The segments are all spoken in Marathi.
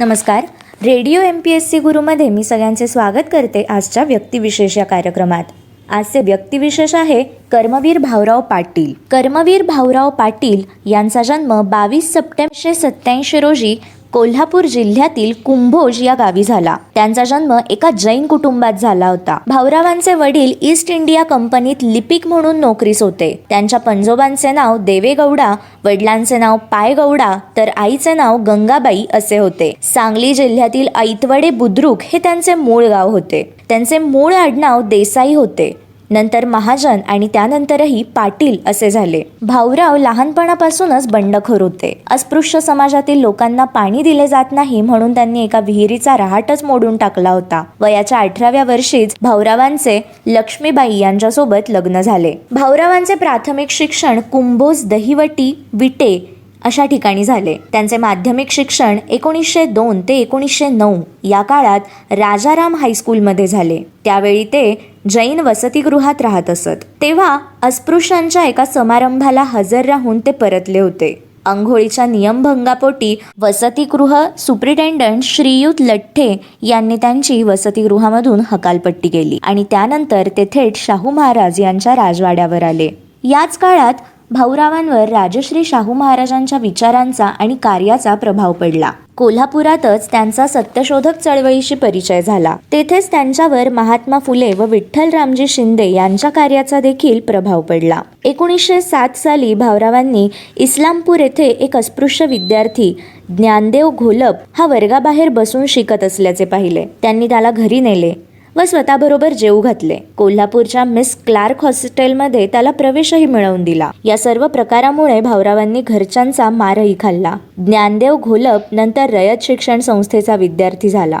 नमस्कार. Radio M P S C गुरुमध्ये मी सगळ्यांचे स्वागत करते आजच्या व्यक्तिविशेष या कार्यक्रमात. आजचे व्यक्तिविशेष आहे कर्मवीर भाऊराव पाटील. कर्मवीर भाऊराव पाटील यांचा जन्म बावीस सप्टेंबरशे सत्याऐंशी रोजी कोल्हापूर जिल्ह्यातील कुंभोज या गावी झाला. त्यांचा जन्म एका जैन कुटुंबात झाला होता. भाऊरावांचे वडील ईस्ट इंडिया कंपनीत लिपिक म्हणून नोकरीस होते. त्यांच्या पंजोबांचे नाव देवेगौडा वडिलांचे नाव पायगौडा तर आईचे नाव गंगाबाई असे होते. सांगली जिल्ह्यातील ऐतवडे बुद्रुक हे त्यांचे मूळ गाव होते. त्यांचे मूळ आडनाव देसाई होते. नंतर महाजन आणि त्यानंतरही पाटील असे झाले. भाऊराव लहानपणापासूनच बंडखोर होते. अस्पृश्य समाजातील लोकांना पाणी दिले जात नाही म्हणून त्यांनी एका विहिरीचा रहाटच मोडून टाकला होता. वयाच्या अठराव्या वर्षीच भाऊरावांचे लक्ष्मीबाई यांच्यासोबत लग्न झाले. भाऊरावांचे प्राथमिक शिक्षण कुंभोज दहिवटी विटे अशा ठिकाणी झाले. त्यांचे माध्यमिक शिक्षण एकोणीसशे दोन ते एकोणीसशे नऊ या काळात राजाराम हायस्कूलमध्ये झाले. त्यावेळी ते जैन वसतिगृहात राहत असत. तेव्हा अस्पृश्यांच्या एका समारंभाला हजर राहून ते परतले होते. अंघोळीच्या नियमभंगापोटी वसतिगृह सुप्रिटेंडंट श्रीयुत लठ्ठे यांनी त्यांची वसतिगृहामधून हकालपट्टी केली आणि त्यानंतर ते थेट शाहू महाराज यांच्या राजवाड्यावर आले. याच काळात भाऊरावांवर राजश्री शाहू महाराजांच्या विचारांचा आणि कार्याचा प्रभाव पडला. कोल्हापुरातच त्यांचा सत्यशोधक चळवळीशी परिचय झाला. तेथेच त्यांच्यावर महात्मा फुले व विठ्ठलरामजी शिंदे यांच्या कार्याचा देखील प्रभाव पडला. एकोणीसशे सात साली भाऊरावांनी इस्लामपूर येथे एक अस्पृश्य विद्यार्थी ज्ञानदेव घोलप हा वर्गाबाहेर बसून शिकत असल्याचे पाहिले. त्यांनी त्याला घरी नेले. व स्वतःबरोबर जेऊ घातले. कोल्हापूरच्या मिस क्लार्क हॉस्टेलमध्ये त्याला प्रवेशही मिळवून दिला. या सर्व प्रकारामुळे भाऊरावांनी घरच्यांचा मारही खाल्ला. ज्ञानदेव घोलप नंतर रयत शिक्षण संस्थेचा विद्यार्थी झाला.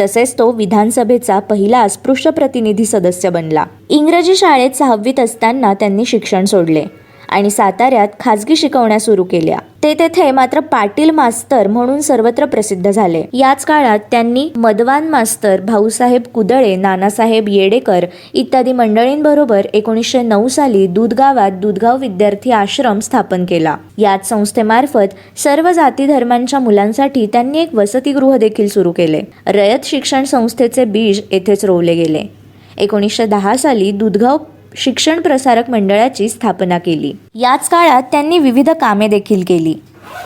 तसेच तो विधानसभेचा पहिला अस्पृश्य प्रतिनिधी सदस्य बनला. इंग्रजी शाळेत सहावीत असताना त्यांनी शिक्षण सोडले आणि साताऱ्यात खाजगी शिकवण्या सुरू केल्या. ते तेथे मात्र पाटील मास्तर म्हणून सर्वत्र प्रसिद्ध झाले. याच काळात त्यांनी मदवान मास्तर भाऊसाहेब कुदळे नानासाहेब येडेकर इत्यादी मंडळींबरोबर एकोणीसशे नऊ साली दूधगावात दूधगाव विद्यार्थी आश्रम स्थापन केला. याच संस्थेमार्फत सर्व जाती धर्मांच्या मुलांसाठी त्यांनी एक वसतिगृह देखील सुरू केले. रयत शिक्षण संस्थेचे बीज येथेच रोवले गेले. एकोणीसशे दहा साली दूधगाव शिक्षण प्रसारक मंडळाची स्थापना केली. याच काळात त्यांनी विविध कामे देखील केली.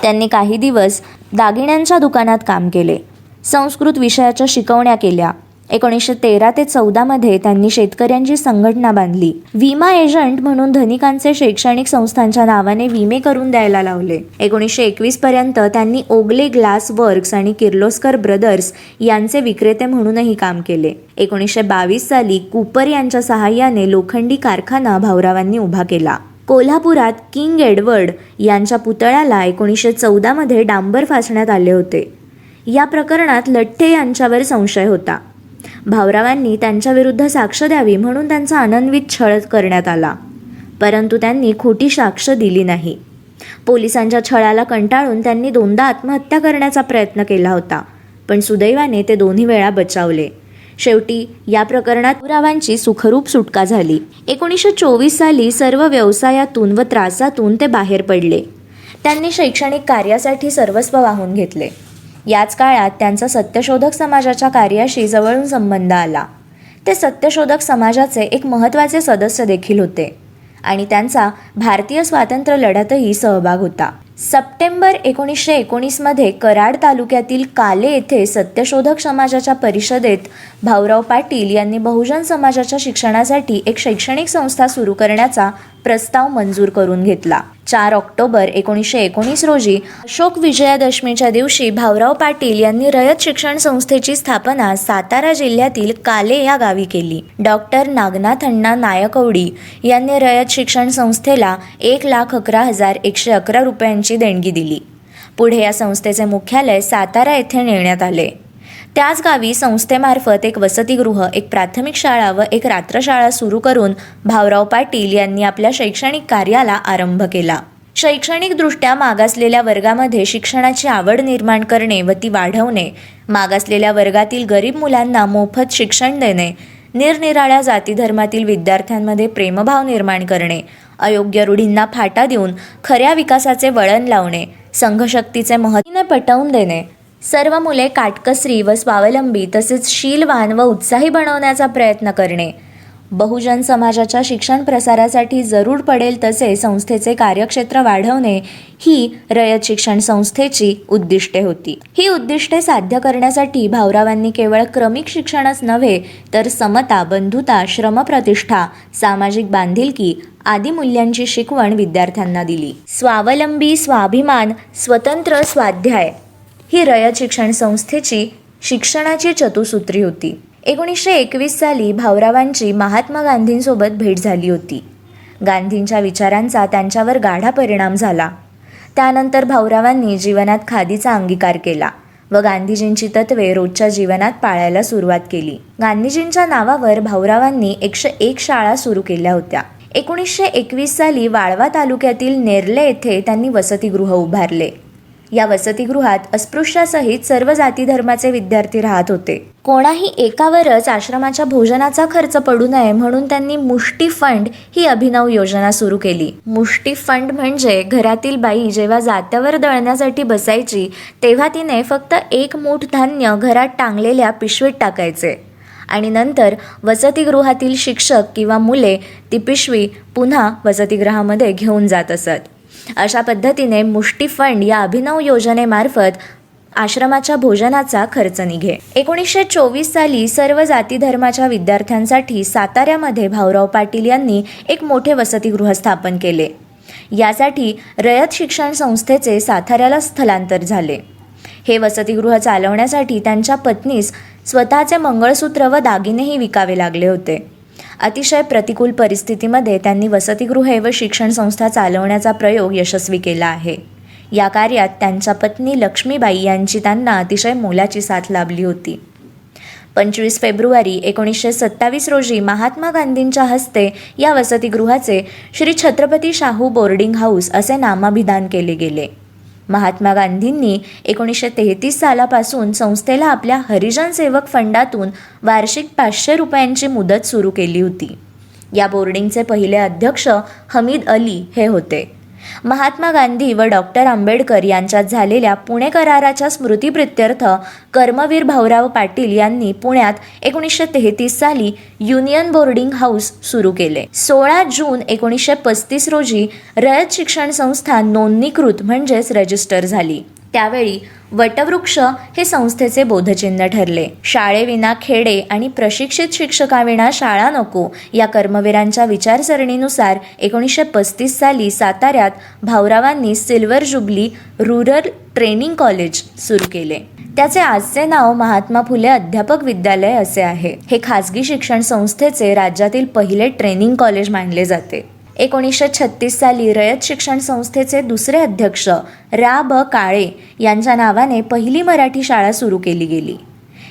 त्यांनी काही दिवस दागिन्यांच्या दुकानात काम केले. संस्कृत विषयाच्या शिकवण्या केल्या. एकोणीसशे तेरा ते चौदामध्ये त्यांनी शेतकऱ्यांची संघटना बांधली. विमा एजंट म्हणून धनिकांचे शैक्षणिक संस्थांच्या नावाने विमे करून द्यायला लावले. एकोणीसशे एकवीस पर्यंत त्यांनी ओगले ग्लास वर्क्स आणि किर्लोस्कर ब्रदर्स यांचे विक्रेते म्हणूनही काम केले. एकोणीसशे बावीस साली कुपर यांच्या सहाय्याने लोखंडी कारखाना भाऊरावांनी उभा केला. कोल्हापुरात किंग एडवर्ड यांच्या पुतळ्याला एकोणीसशे चौदामध्ये डांबर फासण्यात आले होते. या प्रकरणात लठ्ठे यांच्यावर संशय होता. भाऊरावांनी त्यांच्याविरुद्ध साक्ष द्यावी म्हणून त्यांचा आनंदवीत छळ करण्यात आला. परंतु त्यांनी खोटी साक्ष दिली नाही. पोलिसांच्या छळाला कंटाळून त्यांनी दोनदा आत्महत्या करण्याचा प्रयत्न केला होता पण सुदैवाने ते दोन्ही वेळा बचावले. शेवटी या प्रकरणात पुरावांची सुखरूप सुटका झाली. एकोणीसशे चोवीस साली सर्व व्यवसायातून व त्रासातून ते बाहेर पडले. त्यांनी शैक्षणिक कार्यासाठी सर्वस्व वाहून घेतले. याच काळात त्यांचा सत्यशोधक समाजाच्या कार्याशी जवळून संबंध आला. ते सत्यशोधक समाजाचे एक महत्त्वाचे सदस्य देखील होते आणि त्यांचा भारतीय स्वातंत्र्य लढ्यातही सहभाग होता. सप्टेंबर एकोणीसशे एकोणीसमध्ये कराड तालुक्यातील काले येथे सत्यशोधक समाजाच्या परिषदेत भाऊराव पाटील यांनी बहुजन समाजाच्या शिक्षणासाठी एक शैक्षणिक संस्था सुरू करण्याचा प्रस्ताव मंजूर करून घेतला. चार ऑक्टोबर एकोणीसशे एकोणीस रोजी अशोक विजयादशमीच्या दिवशी भाऊराव पाटील यांनी रयत शिक्षण संस्थेची स्थापना सातारा जिल्ह्यातील काले या गावी केली. डॉक्टर नागनाथ अण्णा नायकवडी यांनी रयत शिक्षण संस्थेला एक लाख अकरा हजार एकशे अकरा रुपयांची देणगी दिली. पुढे या संस्थेचे मुख्यालय सातारा येथे नेण्यात आले. त्याच गावी संस्थेमार्फत एक वसतिगृह एक प्राथमिक शाळा व एक रात्रशाळा सुरू करून भाऊराव पाटील यांनी आपल्या शैक्षणिक कार्याला आरंभ केला. शैक्षणिकदृष्ट्या मागासलेल्या वर्गामध्ये शिक्षणाची आवड निर्माण करणे व ती वाढवणे मागासलेल्या वर्गातील गरीब मुलांना मोफत शिक्षण देणे निरनिराळ्या जाती धर्मातील विद्यार्थ्यांमध्ये प्रेमभाव निर्माण करणे अयोग्य रूढींना फाटा देऊन खऱ्या विकासाचे वळण लावणे संघशक्तीचे महत्त्वने पटवून देणे सर्व मुले काटकसरी व स्वावलंबी तसेच शीलवान व उत्साही बनवण्याचा प्रयत्न करणे. बहुजन समाजाच्या शिक्षण प्रसारासाठी जरूर पडेल तसे संस्थेचे कार्यक्षेत्र वाढवणे ही रयत शिक्षण संस्थेची उद्दिष्टे होती. ही उद्दिष्टे साध्य करण्यासाठी भाऊरावांनी केवळ क्रमिक शिक्षणच नव्हे तर समता बंधुता श्रमप्रतिष्ठा सामाजिक बांधिलकी आदी मूल्यांची शिकवण विद्यार्थ्यांना दिली. स्वावलंबी स्वाभिमान स्वतंत्र स्वाध्याय ही रयत शिक्षण संस्थेची शिक्षणाची चतुसूत्री होती. एकोणीसशे एकवीस साली भाऊरावांची महात्मा गांधींसोबत भेट झाली होती. गांधींच्या विचारांचा त्यांच्यावर गाढा परिणाम झाला. त्यानंतर भाऊरावांनी जीवनात खादीचा अंगीकार केला व गांधीजींची तत्वे रोजच्या जीवनात पाळायला सुरुवात केली. गांधीजींच्या नावावर भाऊरावांनी एकशे एक शाळा सुरू केल्या होत्या. एकोणीसशे एकवीस साली वाळवा तालुक्यातील नेरले येथे त्यांनी वसतिगृह उभारले. या वसतिगृहात अस्पृश्यासहित सर्व जाती धर्माचे विद्यार्थी राहत होते. कोणाही एकावरच आश्रमाच्या भोजनाचा खर्च पडू नये म्हणून त्यांनी मुष्टी फंड ही अभिनव योजना सुरू केली. मुष्टी फंड म्हणजे घरातील बाई जेव्हा जात्यावर दळण्यासाठी बसायची तेव्हा तिने फक्त एक मूठ धान्य घरात टांगलेल्या पिशवीत टाकायचे. आणि नंतर वसतिगृहातील शिक्षक किंवा मुले ती पिशवी पुन्हा वसतिगृहामध्ये घेऊन जात असत. अशा पद्धतीने मुष्टी फंड या अभिनव योजनेमार्फत आश्रमाच्या भोजनाचा खर्च निघे. एकोणीसशे चोवीस साली सर्व जाती धर्माच्या विद्यार्थ्यांसाठी साताऱ्यामध्ये भाऊराव पाटील यांनी एक मोठे वसतिगृह स्थापन केले. यासाठी रयत शिक्षण संस्थेचे साताऱ्याला स्थलांतर झाले. हे वसतिगृह चालवण्यासाठी त्यांच्या पत्नीस स्वतःचे मंगळसूत्र व दागिनेही विकावे लागले होते. अतिशय प्रतिकूल परिस्थितीमध्ये त्यांनी वसतिगृहे व शिक्षण संस्था चालवण्याचा प्रयोग यशस्वी केला आहे. या कार्यात त्यांच्या पत्नी लक्ष्मीबाई यांची त्यांना अतिशय मोलाची साथ लाभली होती. पंचवीस फेब्रुवारी एकोणीसशे सत्तावीस रोजी महात्मा गांधींच्या हस्ते या वसतिगृहाचे श्री छत्रपती शाहू बोर्डिंग हाऊस असे नामाभिधान केले गेले. महात्मा गांधींनी एकोणीसशे तेहतीस सालापासून संस्थेला आपल्या हरिजन सेवक फंडातून वार्षिक पाचशे रुपयांची मुदत सुरू केली होती. या बोर्डिंगचे पहिले अध्यक्ष हमीद अली हे होते. महात्मा गांधी व डॉक्टर आंबेडकर यांच्यात झालेल्या पुणे कराराच्या स्मृतीप्रित्यर्थ कर्मवीर भाऊराव पाटील यांनी पुण्यात एकोणीसशे तेहतीस साली युनियन बोर्डिंग हाऊस सुरू केले. सोळा जून एकोणीसशे पस्तीस रोजी रयत शिक्षण संस्था नोंदणीकृत म्हणजेच रजिस्टर झाली. त्यावेळी वटवृक्ष हे संस्थेचे बोधचिन्ह ठरले. शाळेविना खेडे आणि प्रशिक्षित शिक्षकाविना शाळा नको या कर्मवीरांच्या विचारसरणीनुसार एकोणीसशे पस्तीस साली साताऱ्यात भाऊरावांनी silver jubilee rural training college सुरू केले. त्याचे आजचे नाव महात्मा फुले अध्यापक विद्यालय असे आहे. हे खासगी शिक्षण संस्थेचे राज्यातील पहिले ट्रेनिंग कॉलेज मानले जाते. एकोणीसशे छत्तीस साली रयत शिक्षण संस्थेचे दुसरे अध्यक्ष रा ब काळे यांच्या नावाने पहिली मराठी शाळा सुरू केली गेली.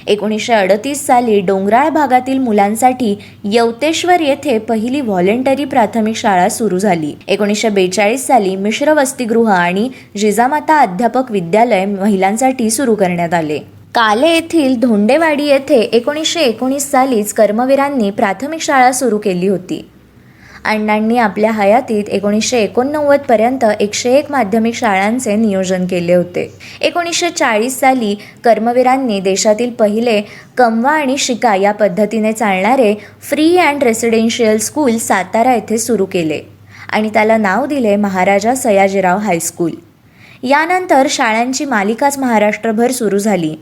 एकोणीसशे अडतीस साली डोंगराळ भागातील मुलांसाठी यवतेश्वर येथे पहिली व्हॉलेंटरी प्राथमिक शाळा सुरू झाली. एकोणीसशे बेचाळीस साली मिश्र वसतिगृह आणि जिजामाता अध्यापक विद्यालय महिलांसाठी सुरू करण्यात आले. काले येथील धोंडेवाडी येथे एकोणीसशे एकोणीस सालीच कर्मवीरांनी प्राथमिक शाळा सुरू केली होती. अण्णांनी आपल्या हयातीत एकोणीसशे एकोणनव्वदपर्यंत एकशे एक माध्यमिक शाळांचे नियोजन केले होते. एकोणीसशे चाळीस साली कर्मवीरांनी देशातील पहिले कमवा आणि शिका या पद्धतीने चालणारे free and residential school Satara येथे सुरू केले आणि त्याला नाव दिले महाराजा सयाजीराव हायस्कूल यानंतर शाळांची मालिकाच महाराष्ट्रभर सुरू झाली.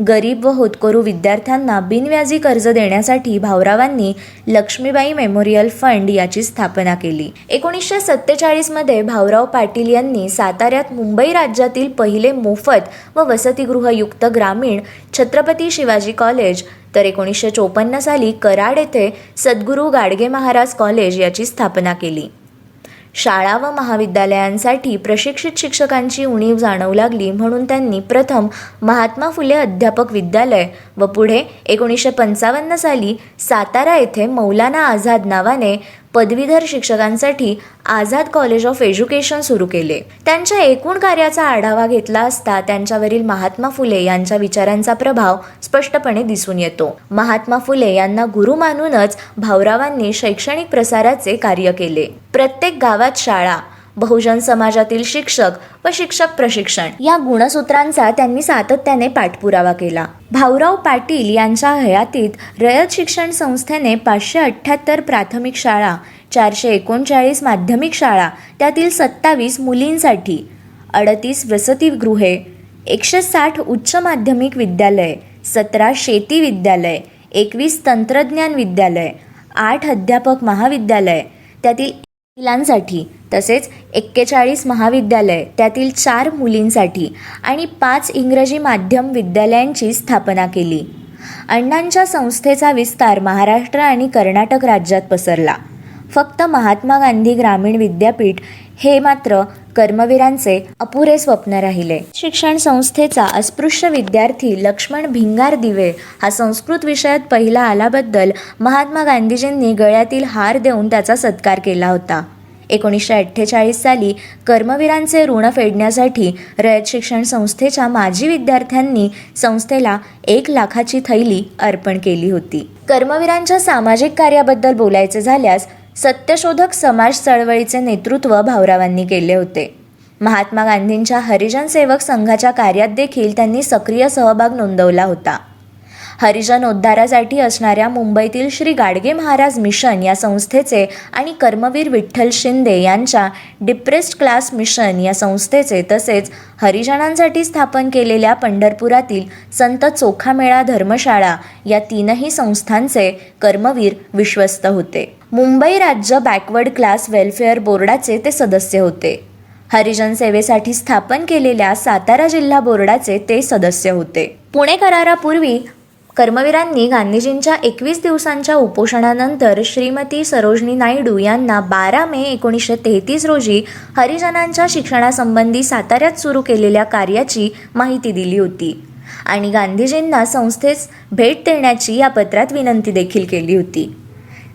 गरीब व होतकरू विद्यार्थ्यांना बिनव्याजी कर्ज देण्यासाठी भाऊरावांनी लक्ष्मीबाई मेमोरियल फंड याची स्थापना केली. एकोणीसशे सत्तेचाळीसमध्ये भाऊराव पाटील यांनी साताऱ्यात मुंबई राज्यातील पहिले मोफत व वसतिगृहयुक्त ग्रामीण छत्रपती शिवाजी कॉलेज तर एकोणीसशे चोपन्न साली कराड येथे सद्गुरू गाडगे महाराज कॉलेज याची स्थापना केली. शाळा व महाविद्यालयांसाठी प्रशिक्षित शिक्षकांची उणीव जाणवू लागली म्हणून त्यांनी प्रथम महात्मा फुले अध्यापक विद्यालय व पुढे एकोणीसशे पंचावन्न साली सातारा येथे मौलाना आझाद नावाने पदवीधर शिक्षकांसाठी आझाद कॉलेज ऑफ एज्युकेशन सुरू केले. त्यांच्या एकूण कार्याचा आढावा घेतला असता त्यांच्यावरील महात्मा फुले यांच्या विचारांचा प्रभाव स्पष्टपणे दिसून येतो. महात्मा फुले यांना गुरु मानूनच भाऊरावांनी शैक्षणिक प्रसाराचे कार्य केले. प्रत्येक गावात शाळा बहुजन समाजातील शिक्षक व शिक्षक प्रशिक्षण. या गुणसूत्रांचा त्यांनी सातत्याने पाठपुरावा केला. भाऊराव पाटील यांच्या हयातीत रयत शिक्षण संस्थेने पाचशे अठ्ठ्याहत्तर प्राथमिक शाळा चारशे एकोणचाळीस माध्यमिक शाळा त्यातील सत्तावीस मुलींसाठी अडतीस वसतिगृहे एकशे साठ उच्च माध्यमिक विद्यालय सतरा शेती विद्यालय एकवीस तंत्रज्ञान विद्यालय आठ अध्यापक महाविद्यालय त्यातील महिलांसाठी तसेच एक्केचाळीस महाविद्यालय त्यातील चार मुलींसाठी आणि पाच इंग्रजी माध्यम विद्यालयांची स्थापना केली. अण्णांच्या संस्थेचा विस्तार महाराष्ट्र आणि कर्नाटक राज्यात पसरला. फक्त महात्मा गांधी ग्रामीण विद्यापीठ हे मात्र कर्मवीरांचे अपुरे स्वप्न राहिले. शिक्षण संस्थेचा अस्पृश्य विद्यार्थी लक्ष्मण भिंगार दिवे हा संस्कृत विषयात पहिला आल्याबद्दल महात्मा गांधीजींनी गळ्यातील हार देऊन त्याचा सत्कार केला होता. एकोणीसशे अठ्ठेचाळीस साली कर्मवीरांचे ऋण फेडण्यासाठी रयत शिक्षण संस्थेच्या माजी विद्यार्थ्यांनी संस्थेला एक लाखाची थैली अर्पण केली होती. कर्मवीरांच्या सामाजिक कार्याबद्दल बोलायचे झाल्यास सत्यशोधक समाज चळवळीचे नेतृत्व भाऊरावांनी केले होते. महात्मा गांधींच्या हरिजन सेवक संघाच्या कार्यात देखील त्यांनी सक्रिय सहभाग नोंदवला होता. हरिजन उद्धारासाठी असणाऱ्या मुंबईतील श्री गाडगे महाराज मिशन या संस्थेचे आणि कर्मवीर विठ्ठल शिंदे यांच्या डिप्रेस्ड क्लास मिशन या संस्थेचे तसेच हरिजनांसाठी स्थापन केलेल्या पंढरपुरातील संत चोखामेळा धर्मशाळा या तीनही संस्थांचे कर्मवीर विश्वस्त होते. मुंबई राज्य बॅकवर्ड क्लास वेलफेअर बोर्डाचे ते सदस्य होते. हरिजन सेवेसाठी स्थापन केलेल्या सातारा जिल्हा बोर्डाचे ते सदस्य होते. पुणे करारापूर्वी कर्मवीरांनी गांधीजींच्या एकवीस दिवसांच्या उपोषणानंतर श्रीमती सरोजनी नायडू यांना बारा मे एकोणीसशे तेहतीस रोजी हरिजनांच्या शिक्षणासंबंधी साताऱ्यात सुरू केलेल्या कार्याची माहिती दिली होती आणि गांधीजींना संस्थेस भेट देण्याची या पत्रात विनंती देखील केली होती.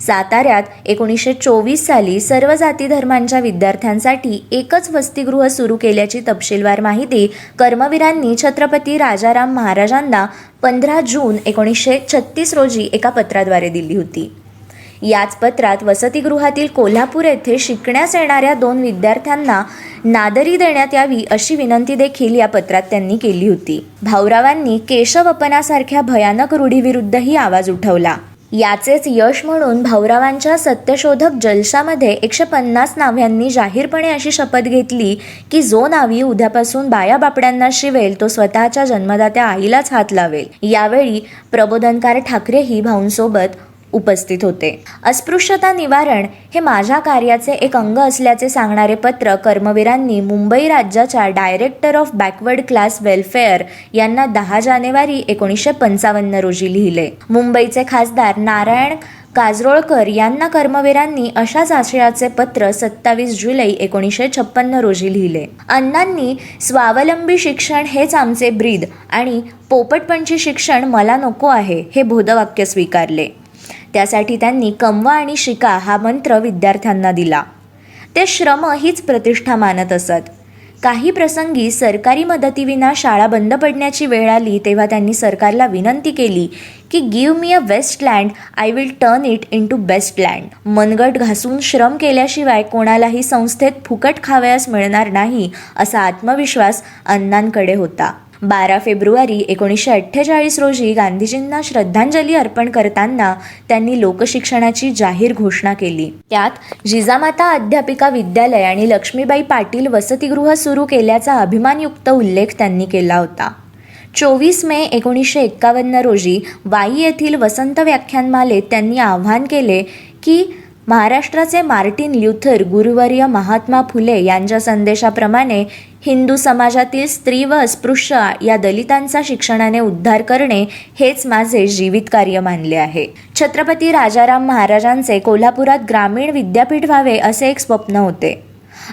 साताऱ्यात एकोणीसशे चोवीस साली सर्व जाती धर्मांच्या विद्यार्थ्यांसाठी एकच वसतिगृह सुरू केल्याची तपशीलवार माहिती कर्मवीरांनी छत्रपती राजाराम महाराजांना पंधरा जून एकोणीसशे छत्तीस रोजी एका पत्राद्वारे दिली होती. याच पत्रात वसतिगृहातील कोल्हापूर येथे शिकण्यास येणाऱ्या दोन विद्यार्थ्यांना नादरी देण्यात यावी अशी विनंती देखील या पत्रात त्यांनी केली होती. भाऊरावांनी केशवपनासारख्या भयानक रूढीविरुद्धही आवाज उठवला. याचेच यश म्हणून भाऊरावांच्या सत्यशोधक जलशामध्ये एकशे पन्नास नाव्यांनी जाहीरपणे अशी शपथ घेतली की जो नावी उद्यापासून बाया बापड्यांना शिवेल तो स्वतःच्या जन्मदात्या आईलाच हात लावेल. यावेळी प्रबोधनकार ठाकरेही भाऊंसोबत उपस्थित होते. अस्पृश्यता निवारण हे माझ्या कार्याचे एक अंग असल्याचे सांगणारे पत्र कर्मवीरांनी मुंबई राज्याच्या director of backward class welfare यांना दहा जानेवारी एकोणीसशे पंचावन्न रोजी लिहिले. मुंबईचे खासदार नारायण काजरोळकर यांना कर्मवीरांनी अशाच आशयाचे पत्र सत्तावीस जुलै एकोणीसशे छप्पन्न रोजी लिहिले. अण्णांनी स्वावलंबी शिक्षण हेच आमचे ब्रीद आणि पोपटपंची शिक्षण मला नको आहे हे बोधवाक्य स्वीकारले. त्यासाठी त्यांनी कमवा आणि शिका हा मंत्र विद्यार्थ्यांना दिला. ते श्रम हीच प्रतिष्ठा मानत असत. काही प्रसंगी सरकारी मदतीविना शाळा बंद पडण्याची वेळ आली तेव्हा त्यांनी सरकारला विनंती केली की give me a waste land I will turn it into best land मनगट घासून श्रम केल्याशिवाय कोणालाही संस्थेत फुकट खावयास मिळणार नाही असा आत्मविश्वास अण्णांकडे होता. बारा फेब्रुवारी एकोणीसशे अठ्ठेचाळीस रोजी गांधीजींना श्रद्धांजली अर्पण करताना त्यांनी लोकशिक्षणाची जाहीर घोषणा केली. त्यात जिजामाता अध्यापिका विद्यालय आणि लक्ष्मीबाई पाटील वसतिगृह सुरू केल्याचा अभिमानयुक्त उल्लेख त्यांनी केला होता. चोवीस मे एकोणीसशे एक्कावन्न रोजी वाई येथील वसंत व्याख्यानमालेत त्यांनी आव्हान केले की महाराष्ट्राचे मार्टिन ल्युथर गुरुवर्य महात्मा फुले यांच्या संदेशाप्रमाणे हिंदू समाजातील स्त्री व अस्पृश्य या दलितांचा शिक्षणाने उद्धार करणे हेच माझे जीवित कार्य मानले आहे. छत्रपती राजाराम महाराजांचे कोल्हापुरात ग्रामीण विद्यापीठ व्हावे असे एक स्वप्न होते.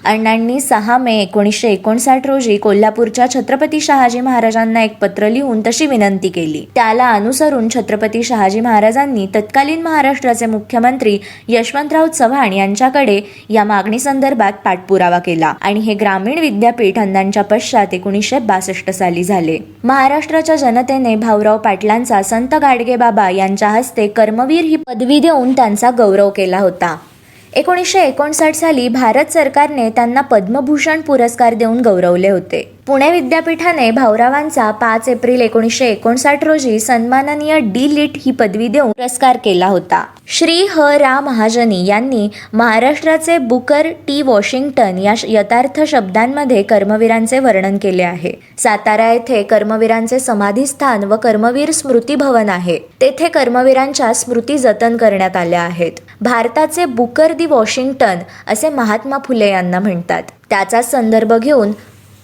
अण्णांनी सहा मे एकोणीसशे एकोणसाठ रोजी कोल्हापूरच्या छत्रपती शहाजी महाराजांना एक पत्र लिहून तशी विनंती केली. त्याला अनुसरून छत्रपती शहाजी महाराजांनी तत्कालीन महाराष्ट्राचे मुख्यमंत्री यशवंतराव चव्हाण यांच्याकडे या मागणी संदर्भात पाठपुरावा केला आणि हे ग्रामीण विद्यापीठ अण्णांच्या पश्चात एकोणीसशे बासष्ट साली झाले. महाराष्ट्राच्या जनतेने भाऊराव पाटलांचा संत गाडगे बाबा यांच्या हस्ते कर्मवीर ही पदवी देऊन त्यांचा गौरव केला होता. एकोणीसशे एकोणसाठ साली भारत सरकारने त्यांना पद्मभूषण पुरस्कार देऊन गौरवले होते. पुणे विद्यापीठाने भाऊरावांचा पाच एप्रिल एकोणीसशे एकोणसाठ रोजी सन्माननीय डी लिट ही पदवी देऊन पुरस्कार केला होता. श्री ह. रा. महाजनी यांनी महाराष्ट्राचे बुकर टी. वॉशिंग्टन या यथार्थ शब्दांमध्ये कर्मवीरांचे वर्णन केले आहे. सातारा येथे कर्मवीरांचे समाधीस्थान व कर्मवीर स्मृती भवन आहे. तेथे कर्मवीरांच्या स्मृती जतन करण्यात आल्या आहेत. भारताचे बुकर दी वॉशिंग्टन असे महात्मा फुले यांना म्हणतात. त्याचा संदर्भ घेऊन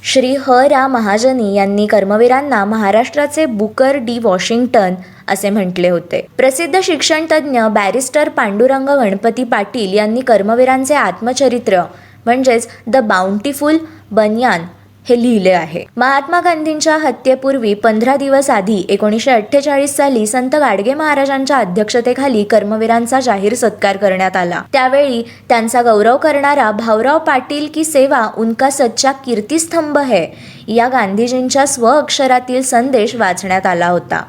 श्री ह. रा. महाजनी यांनी कर्मवीरांना महाराष्ट्राचे बुकर डी. वॉशिंग्टन असे म्हटले होते. प्रसिद्ध शिक्षणतज्ज्ञ बॅरिस्टर पांडुरंग गणपती पाटील यांनी कर्मवीरांचे आत्मचरित्र म्हणजेच द बाउंटीफुल बनियान हे लिहिले आहे. महात्मा गांधींच्या हत्येपूर्वी पंधरा दिवस आधी एकोणीसशे अठ्ठेचाळीस साली संत गाडगे महाराजांच्या अध्यक्षतेखाली कर्मवीरांचा जाहीर सत्कार करण्यात आला. त्यावेळी त्यांचा गौरव करणारा भाऊराव पाटील की सेवा उनका सच्चा कीर्तिस्तंभ है या गांधीजींच्या स्वअक्षरातील संदेश वाचण्यात आला होता.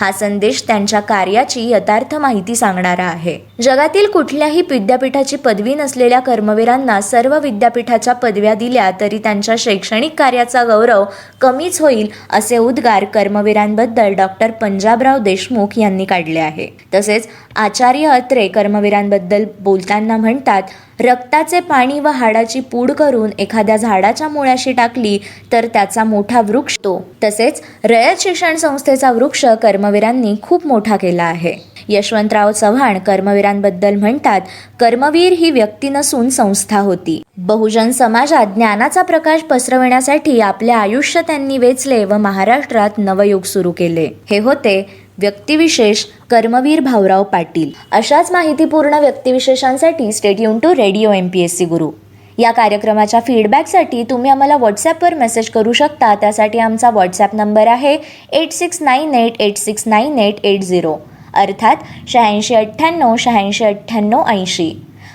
हा संदेश त्यांच्या कार्याची यथार्थ माहिती सांगणारा आहे. जगातील कुठल्याही विद्यापीठाची पदवी नसलेल्या कर्मवीरांना सर्व विद्यापीठाच्या पदव्या दिल्या तरी त्यांच्या शैक्षणिक कार्याचा गौरव कमीच होईल असे उद्गार कर्मवीरांबद्दल डॉक्टर पंजाबराव देशमुख यांनी काढले आहे. तसेच आचार्य अत्रे कर्मवीरांबद्दल बोलताना म्हणतात रक्ताचे पाणी व हाडाची पूड करून एखाद्या झाडाच्या मुळाशी टाकली तर त्याचा मोठा वृक्ष तो. तसेच रयत शिक्षण संस्थेचा वृक्ष कर्मवीरांनी खूप मोठा केला आहे. यशवंतराव चव्हाण कर्मवीरांबद्दल म्हणतात कर्मवीर ही व्यक्ती नसून संस्था होती. बहुजन समाजात ज्ञानाचा प्रकाश पसरविण्यासाठी आपले आयुष्य त्यांनी वेचले व महाराष्ट्रात नवयुग सुरू केले. हे होते व्यक्तिविशेष कर्मवीर भाऊराव पाटील. अशाच माहितीपूर्ण व्यक्तिविशेषांसाठी stay युन to radio M P S C Guru. या कार्यक्रमाच्या फीडबॅकसाठी तुम्ही आम्हाला व्हॉट्सॲपवर मेसेज करू शकता. त्यासाठी आमचा व्हॉट्सॲप नंबर आहे eight six nine eight eight six nine eight eight zero अर्थात शहाऐंशी अठ्ठ्याण्णव शहाऐंशी अठ्ठ्याण्णव ऐंशी.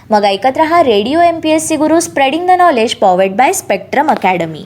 मग ऐकत रहा radio M P S C Guru spreading the knowledge powered by Spectrum Academy